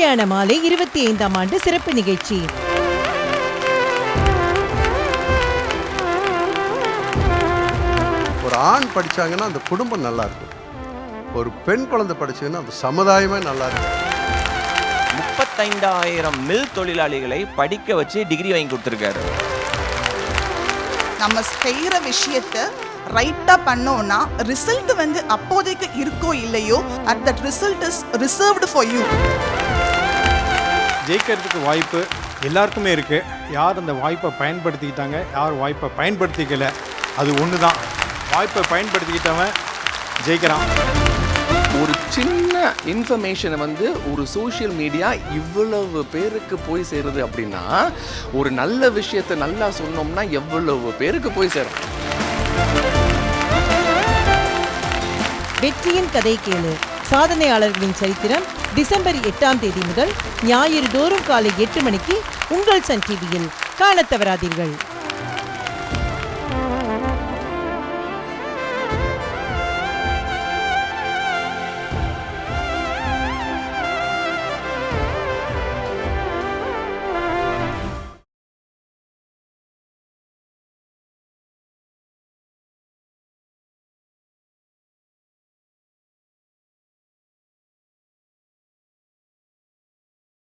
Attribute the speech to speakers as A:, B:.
A: கல்யாண மாலை இருபத்தி ஐந்தாம் ஆண்டு சிறப்பு நிகழ்ச்சி.
B: ஒரு ஆண் படிச்சாங்கன்னா அந்த குடும்பம் நல்லா இருக்கும் ஒரு பெண் குழந்தை படிச்சதுன்னா அந்த சமுதாயமே நல்லா இருக்கும்
C: முப்பத்தைந்தாயிரம் மில் தொழிலாளிகளை படிக்க வச்சு டிகிரி வாங்கி கொடுத்துருக்காரு.
D: நம்ம செய்கிற விஷயத்த ரைட்டாக பண்ணோம்னா ரிசல்ட் வந்து அப்போதைக்கு இருக்கோ இல்லையோ at that result is reserved for you
E: ஜெயிக்கிறதுக்கு வாய்ப்பு எல்லாருக்குமே இருக்குது யார் அந்த வாய்ப்பை பயன்படுத்திக்கிட்டாங்க யார் வாய்ப்பை பயன்படுத்திக்கல அது ஒன்று தான் வாய்ப்பை பயன்படுத்திக்கிட்டவன் ஜெயிக்கிறான்.
F: ஒரு சின்ன இன்ஃபர்மேஷனை வந்து ஒரு சோஷியல் மீடியா இவ்வளவு பேருக்கு போய் சேருது அப்படின்னா ஒரு நல்ல விஷயத்தை நல்லா சொன்னோம்னா எவ்வளவு பேருக்கு போய் சேரும்?
A: வெற்றியின் கதை கேளு. சாதனையாளர்களின் சரித்திரம் டிசம்பர் எட்டாம் தேதி முதல் ஞாயிறு தோறும் காலை எட்டு மணிக்கு உங்கள் சன் டிவியில் காண தவறாதீர்கள்.